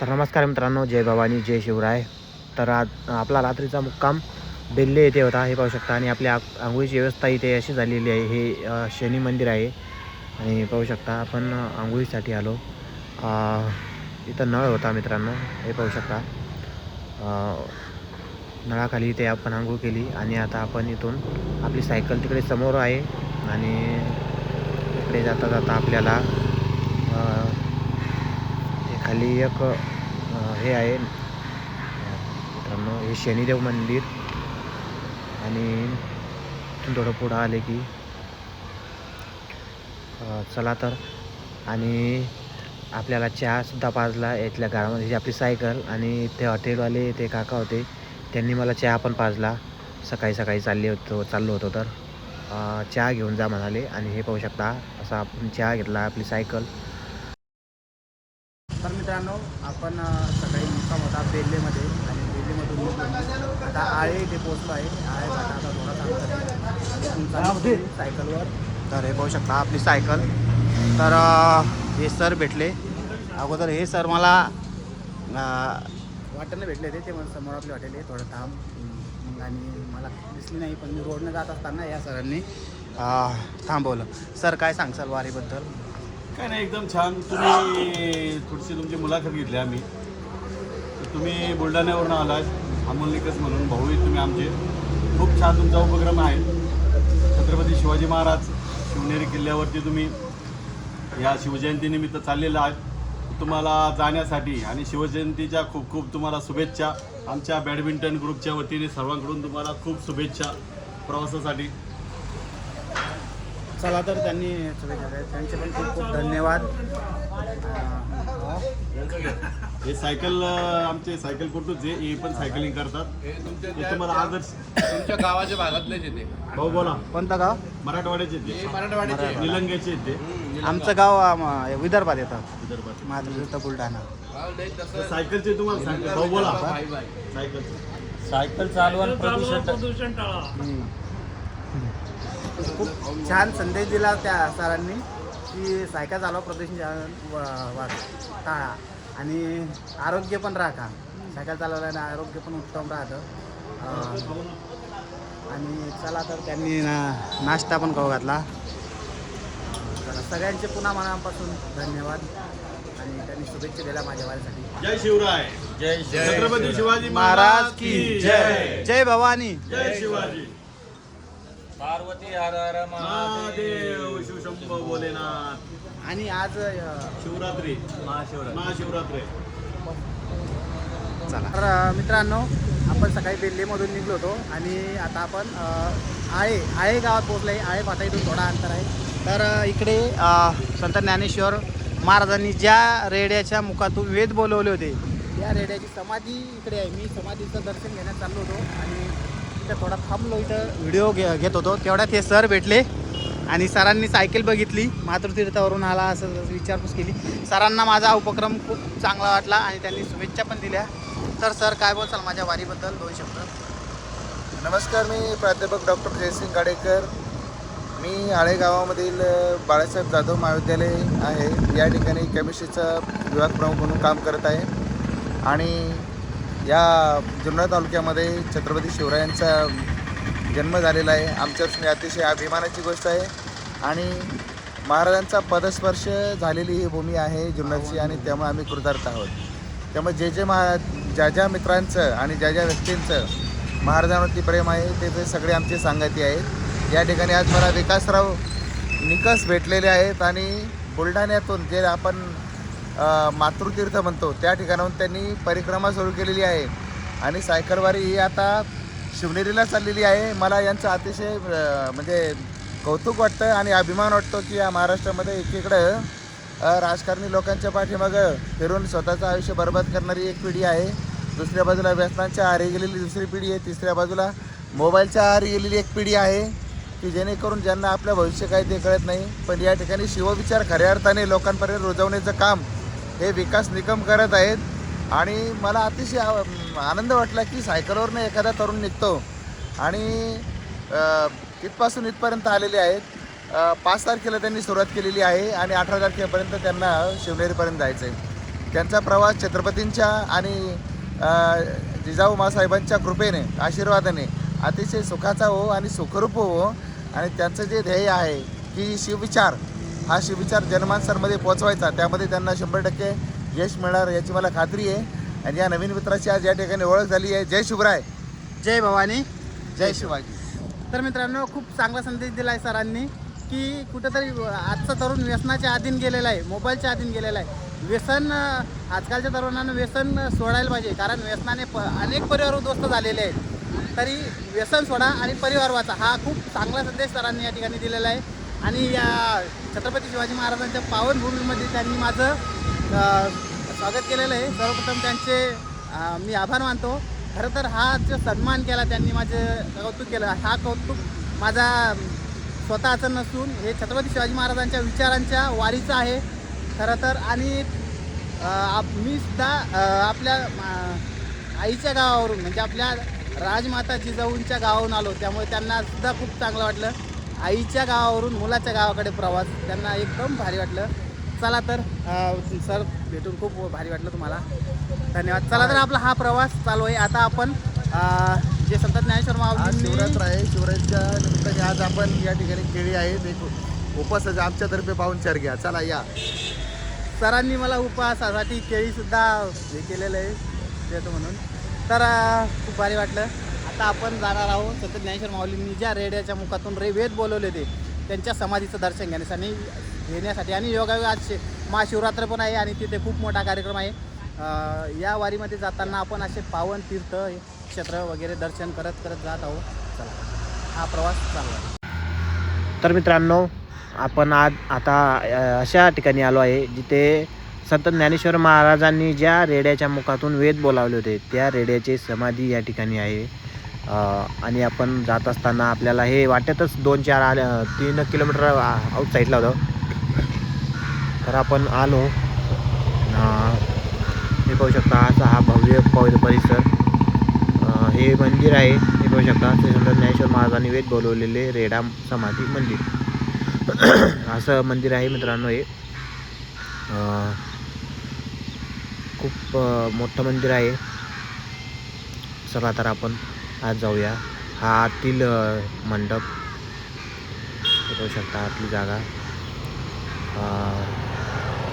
तर नमस्कार मित्रांनो जय भवानी जय शिवराय. तर आज आपला रात्रीचा मुक्काम बेल्ले येथे होता हे पाहू शकता. आणि आपल्या आंघोळीची व्यवस्था इथे अशी झालेली आहे हे शनी मंदिर आहे. आणि पाहू शकता आपण आंघोळीसाठी आलो. इथं नळ होता मित्रांनो हे पाहू शकता. नळाखाली इथे आपण आंघोळ केली. आणि आता आपण इथून आपली सायकल तिकडे समोर आहे. आणि इकडे जाता जाता आपल्याला खाली एक हे आहे. मित्रांनो हे शनिदेव मंदिर. आणि थोडं पुढं आले की चला तर. आणि आपल्याला चहासुद्धा पाजला. इथल्या घरामध्ये जी आपली सायकल आणि ते हॉटेलवाले ते काका होते त्यांनी मला चहा पण पाजला. सकाळी सकाळी चालले होतो चाललो होतो तर. चहा घेऊन जा म्हणाले. आणि हे पाहू शकता असा आपण चहा घेतला आपली सायकल. मित्रांनो आपण सकाळी मुक्काम होता बेल्लेमध्ये आणि बेल्लेमधून आता आळे इथे पोचलो आहे. आळे आता. इथून चाललो सायकलवर. तर हे पाहू शकता आपली सायकल. तर हे सर भेटले. अगोदर हे सर मला वाटेनं भेटले होते. ते मला समोर आपले आहे थोडं थांब. आणि मला दिसली नाही पण मी रोडनं जात असताना या सरांनी थांबवलं. सर काय सांगसाल वारीबद्दल? काय नाही एकदम छान. तुम्ही थोडीशी तुमची मुलाखत घेतली आम्ही. तुम्ही बुलढाण्यावरून आलात अमोल निकस म्हणून. भाऊ आहेत तुम्ही आमचे. खूप छान तुमचा उपक्रम आहे. छत्रपती शिवाजी महाराज शिवनेरी किल्ल्यावरती तुम्ही या शिवजयंतीनिमित्त चाललेला आहात. तुम्हाला जाण्यासाठी आणि शिवजयंतीच्या खूप खूप तुम्हाला शुभेच्छा. आमच्या बॅडमिंटन ग्रुपच्या वतीने सर्वांकडून तुम्हाला खूप शुभेच्छा प्रवासासाठी. चला तर त्यांनी शुभेच्छा. त्यांचे पण खूप खूप धन्यवाद. हे सायकल आमचे सायकल कुठूच आहे हे पण सायकलिंग करतात. हे तुमच्या हे तुम्हाला आदर्श तुमच्या गावाच्या भागातलेच येते. भाऊ बोला. कोणतं गाव? मराठवाड्याचे हे आहेत मराठवाड्याचे निलंग्याचे आहेत ते हम्म, आमचं गाव विदर्भात येतं. विदर्भाचे माधुरी बुलढाणा. गाव लय तर तसं सायकलचे तुम्हाला सांगतो. भाऊ बोला. सायकल सायकल चालवून प्रदूषण खूप छान संदेश दिला त्या सरांनी की सायकल चालवा प्रदूषण वा- टाळा. आणि आरोग्य पण राखा. सायकल चालवल्याने आरोग्य पण उत्तम राहतं. आणि चला तर त्यांनी ना नाश्ता पण खाऊ घातला. सगळ्यांचे पुन्हा मनापासून धन्यवाद. आणि त्यांनी शुभेच्छा दिल्या माझ्या वारीसाठी. जय शिवराय. जय छत्रपती शिवाजी महाराज की जय. जय भवानी. जय शिवाजी. पार्वती हर हर महादेव शिवशंभो भोलेनाथ. आणि आज शिवरात्री. महाशिवरात्र. महाशिवरात्री. चला. तर मित्रांनो आपण सकाळी बेल्लेमधून निघलो होतो आणि आता आपण आळे आळे गावात पोहोचलो आहे आळे फाटा इथून थोडा अंतर आहे. तर इकडे संत ज्ञानेश्वर महाराजांनी ज्या रेड्याच्या मुखातून वेद बोलवले होते त्या रेड्याची समाधी इकडे आहे. मी समाधीचं दर्शन घेण्यात चाललो होतो आणि इथं थोडा थांबलो इथं. व्हिडिओ घे घेत होतो. तेवढ्यात हे सर भेटले आणि सरांनी सायकल बघितली. मातृतीर्थावरून आला असं विचारपूस केली. सरांना माझा उपक्रम खूप चांगला वाटला आणि त्यांनी शुभेच्छा पण दिल्या. तर सर काय बोलचाल माझ्या वारीबद्दल? दोन शब्द. नमस्कार मी प्राध्यापक डॉक्टर जयसिंग गाडेकर. मी आळेगावामधील बाळासाहेब जाधव महाविद्यालय आहे. या ठिकाणी केमिस्ट्रीचा विभाग प्रमुख म्हणून काम करत आहे. आणि या जुन्नर तालुक्यामध्ये छत्रपती शिवरायांचा जन्म झालेला आहे. आमच्यापासून अतिशय अभिमानाची गोष्ट आहे. आणि महाराजांचा पदस्पर्श झालेली ही भूमी आहे जुन्नरची आणि त्यामुळे आम्ही कृतार्थ आहोत. त्यामुळे जे जे महा ज्या ज्या मित्रांचं आणि ज्या ज्या व्यक्तींचं महाराजांवरती प्रेम आहे ते ते सगळे आमचे सांगती आहेत. या ठिकाणी आज मला विकासराव निकस भेटलेले आहेत आणि बुलढाण्यातून जे आपण मातृतीर्थ म्हणतो. त्या ठिकाणाहून त्यांनी परिक्रमा सुरू केलेली आहे. आणि सायकलवारी ही आता शिवनेरीला चाललेली आहे. मला यांचं अतिशय म्हणजे कौतुक वाटतं आणि अभिमान वाटतो की या महाराष्ट्रामध्ये एकीकडं राजकारणी लोकांच्या पाठीमागं फिरून स्वतःचं आयुष्य बर्बाद करणारी एक पिढी आहे. दुसऱ्या बाजूला व्यसनांच्या आहारी गेलेली दुसरी पिढी आहे. तिसऱ्या बाजूला मोबाईलच्या आहारी गेलेली एक पिढी आहे की जेणेकरून ज्यांना आपलं भविष्य काय ते कळत नाही. पण या ठिकाणी शिवविचार खऱ्या अर्थाने लोकांपर्यंत रुजवण्याचं काम हे विकास निकम करत आहेत. आणि मला अतिशय आनंद वाटला की सायकलवरनं एखादा तरुण निघतो. आणि इथपासून इथपर्यंत आलेले आहेत. पाच तारखेला त्यांनी सुरुवात केलेली आहे आणि अठरा तारखेपर्यंत त्यांना शिवनेरीपर्यंत जायचं आहे त्यांचा प्रवास छत्रपतींच्या आणि जिजाऊ मासाहेबांच्या कृपेने आशीर्वादाने अतिशय सुखाचा हो आणि सुखरूप हो. आणि त्यांचं जे ध्येय आहे की शिवविचार हा शिवविचार जनमानसांमध्ये पोचवायचा त्यामध्ये त्यांना शंभर टक्के यश मिळणार याची मला खात्री आहे. आणि या नवीन मित्राची आज या ठिकाणी ओळख झाली आहे. जय शिवराय. जय भवानी. जय शिवाजी. तर मित्रांनो खूप चांगला संदेश दिला आहे सरांनी की कुठेतरी आजचा तरुण व्यसनाच्या अधीन गेलेला आहे मोबाईलच्या अधीन गेलेला आहे. व्यसन आजकालच्या तरुणांना व्यसन सोडायला पाहिजे कारण व्यसनाने प अनेक परिवार उद्ध्वस्त झालेले आहेत. तरी व्यसन सोडा आणि परिवार वाचा. हा खूप चांगला संदेश सरांनी या ठिकाणी दिलेला आहे. आणि या छत्रपती शिवाजी महाराजांच्या पावनभूमीमध्ये त्यांनी माझं स्वागत केलेलं आहे. सर्वप्रथम त्यांचे मी आभार मानतो. खरं तर हा जो सन्मान केला त्यांनी माझं कौतुक केलं. हा कौतुक माझा स्वतःचं नसून हे छत्रपती शिवाजी महाराजांच्या विचारांच्या वारीचं आहे. खरं तर आणि आप मी सुद्धा आपल्या आईच्या गावावरून म्हणजे आपल्या राजमाता जिजाऊंच्या गावावरून आलो. त्यामुळे त्यांना सुद्धा खूप चांगलं वाटलं. आईच्या गावावरून मुलाच्या गावाकडे प्रवास. त्यांना एकदम भारी वाटलं. चला तर सर भेटून खूप भारी वाटलं तुम्हाला. धन्यवाद. चला तर आपला हा प्रवास चालू आहे. आता आपण जे संत ज्ञानेश्वर माऊलींनी शिवरात्र आहे. शिवरात्रीच्या निमित्ताने आज आपण या ठिकाणी केळी आहेत एक उपासाचे आमच्यातर्फे पाहुणचार घ्या. चला या. सरांनी मला उपवासासाठी केळीसुद्धा हे केलेलं आहे. देतो म्हणून. तर खूप भारी वाटलं. आता आपण जाणार आहोत संत ज्ञानेश्वर माऊलींनी ज्या रेड्याच्या मुखातून रे वेद बोलवले होते त्यांच्या समाधीचं दर्शन घेण्यासाठी घेण्यासाठी आणि योगायोग आज शे- महाशिवरात्र पण आहे आणि तिथे खूप मोठा कार्यक्रम आहे. या वारीमध्ये जाताना आपण असे पावन तीर्थ क्षेत्र वगैरे दर्शन करत करत जात आहोत. चला. हा प्रवास चालू आहे. तर मित्रांनो आपण आज आता अशा ठिकाणी आलो आहे जिथे संत ज्ञानेश्वर महाराजांनी ज्या रेड्याच्या मुखातून वेद बोलावले होते त्या रेड्याचे समाधी या ठिकाणी आहे. आणि आपण जात असताना आपल्याला हे वाटेतच दोन चार आले तीन किलोमीटर आउट साईडला होतं. तर आपण आलो. हे पाहू शकता असा हा भव्य परिसर. हे मंदिर आहे हे पाहू शकता. श्री संत ज्ञानेश्वर महाराजांनी वेद बोलवलेले रेडा समाधी मंदिर. असं मंदिर आहे मित्रांनो हे. खूप मोठं मंदिर आहे. चला तर आपण आज जाऊया. हा आतील मंडप. हे पाहू शकता आतली जागा.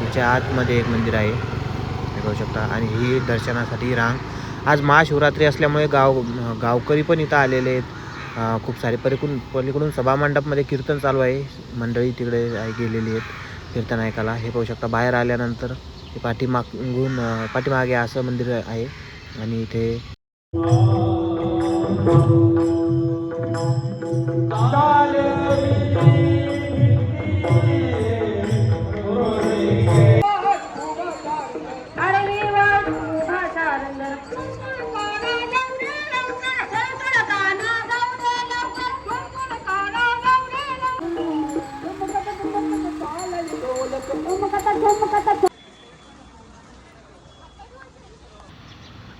तिच्या आतमध्ये एक मंदिर आहे. हे शकता. आणि ही दर्शनासाठी रांग. आज महाशिवरात्री असल्यामुळे गाव गावकरी पण इथं आलेले आहेत. खूप सारे. पलीकडून पलीकडून सभामंडपमध्ये कीर्तन चालू आहे. मंडळी तिकडे गेलेली आहेत कीर्तन ऐकायला. हे पाहू शकता. बाहेर आल्यानंतर पाठीमागून पाठीमागे असं मंदिर आहे. आणि इथे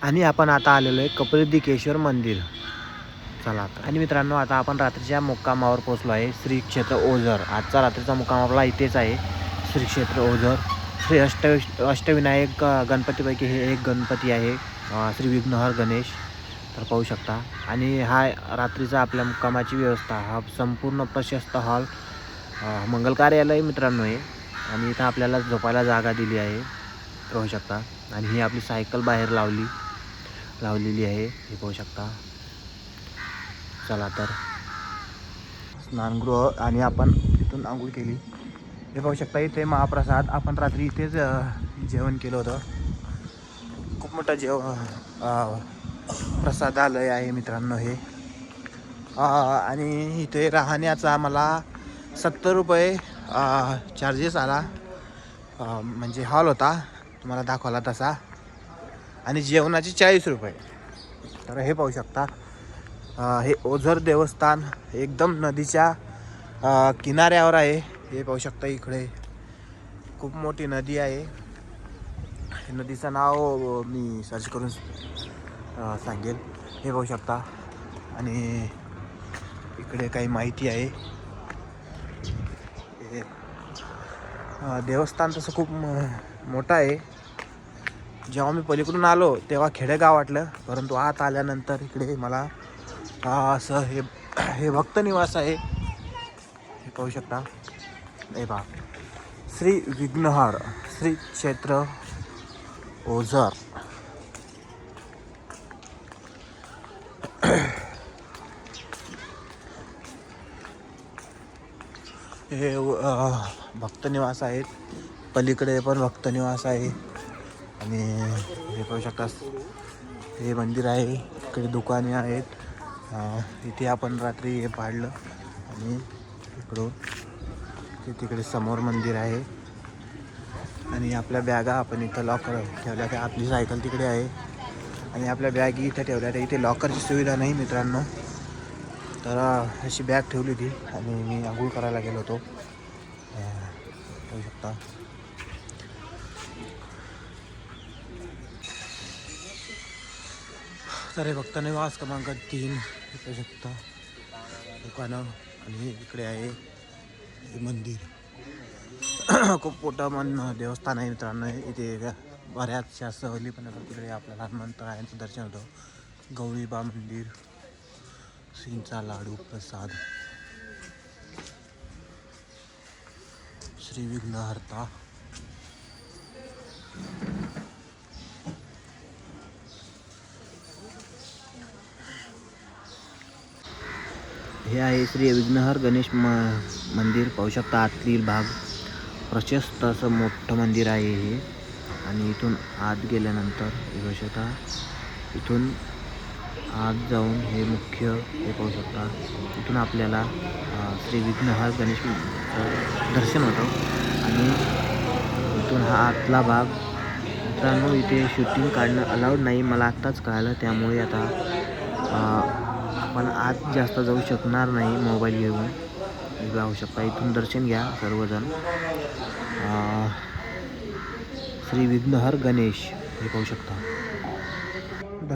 आणि आपण आता आलेलो आहे कपिलदिकेश्वर मंदिर. चला आता. आणि मित्रांनो आता आपण रात्रीच्या मुक्कामावर पोचलो आहे श्री क्षेत्र ओझर. आजचा रात्रीचा मुक्काम आपला इथेच आहे श्री क्षेत्र ओझर. श्री अष्ट अष्टविनायक गणपतीपैकी हे एक गणपती आहे श्री विघ्नहर गणेश. तर पाहू शकता. आणि हा रात्रीचा आपल्या मुक्कामाची व्यवस्था हा संपूर्ण प्रशस्त हॉल मंगल कार्यालय मित्रांनो आहे. आणि इथं आपल्याला झोपायला जागा दिली आहे. पाहू शकता. आणि ही आपली सायकल बाहेर लावली लावलेली आहे. हे पाहू शकता. चला तर. स्नानगृह आणि आपण तिथून आंघोळ केली. हे पाहू शकता इथे महाप्रसाद. आपण रात्री इथेच जेवण केलं होतं. खूप मोठं जेव प्रसादालय आहे मित्रांनो हे. आणि इथे राहण्याचा आम्हाला सत्तर रुपये चार्जेस आला. म्हणजे हॉल होता. तुम्हाला दाखवला तसा. आणि जेवणाचे चाळीस रुपये. तर हे पाहू शकता. हे ओझर देवस्थान एकदम नदीच्या किनाऱ्यावर आहे. हे पाहू शकता इकडे. खूप मोठी नदी आहे. हे नदीचं नाव मी सर्च करून सांगेल. हे पाहू शकता. आणि इकडे काही माहिती आहे. हे देवस्थान तसं खूप म- मोठं आहे. जेव्हा मी पलीकडून आलो तेव्हा खेडेगाव वाटलं. परंतु आत आल्यानंतर इकडे मला हा असं हे हे भक्त निवास आहे. हे पाहू शकता. हे पहा. श्री विघ्नहार श्री क्षेत्र ओझर. हे भक्तनिवास आहेत पलीकडे पण भक्तनिवास आहे. आणि हे पाहू शकता. हे मंदिर आहे. इकडे दुकाने आहेत. इथे आपण रात्री हे पाडलं आणि इकडून ते तिकडे समोर मंदिर आहे. आणि आपल्या बॅगा आपण इथं लॉकर ठेवल्या त्या आपली सायकल तिकडे आहे. आणि आपल्या बॅगी इथं ठेवल्या त्या इथे लॉकरची सुविधा नाही मित्रांनो. तर अशी बॅग ठेवली होती आणि मी आंघोळ करायला गेलो होतो. अ, शकता. तर हे फक्त निवास क्रमांक तीन. हे शकता. दुकानं. आणि इकडे आहे हे मंदिर. खूप मोठं मन देवस्थान आहे मित्रांनो. इथे बऱ्याचशा सहली पण तिकडे आपल्याला हनुमंतरायांचं दर्शन होतं. गौरीबा मंदिर. श्रींचा लाडू प्रसाद. श्री विघ्नहर्ता. हे आहे श्री विघ्नहर गणेश म मंदिर. पाहू शकता आतील भाग प्रशस्त असं मोठं मंदिर आहे हे. आणि इथून आत गेल्यानंतर पाहू शकता इथून आत जाऊन हे मुख्य हे पाहू शकता इथून आपल्याला श्री विघ्नहर गणेश दर्शन होतं. आणि इथून हा आतला भाग मित्रांनो इथे शूटिंग काढणं अलाउड नाही. मला आत्ताच कळालं त्यामुळे आता आपण आत जास्त जाऊ शकणार नाही मोबाईल घेऊन. जाऊ शकता. इथून दर्शन घ्या सर्वजण. श्री विघ्नहर गणेश हे पाहू शकता.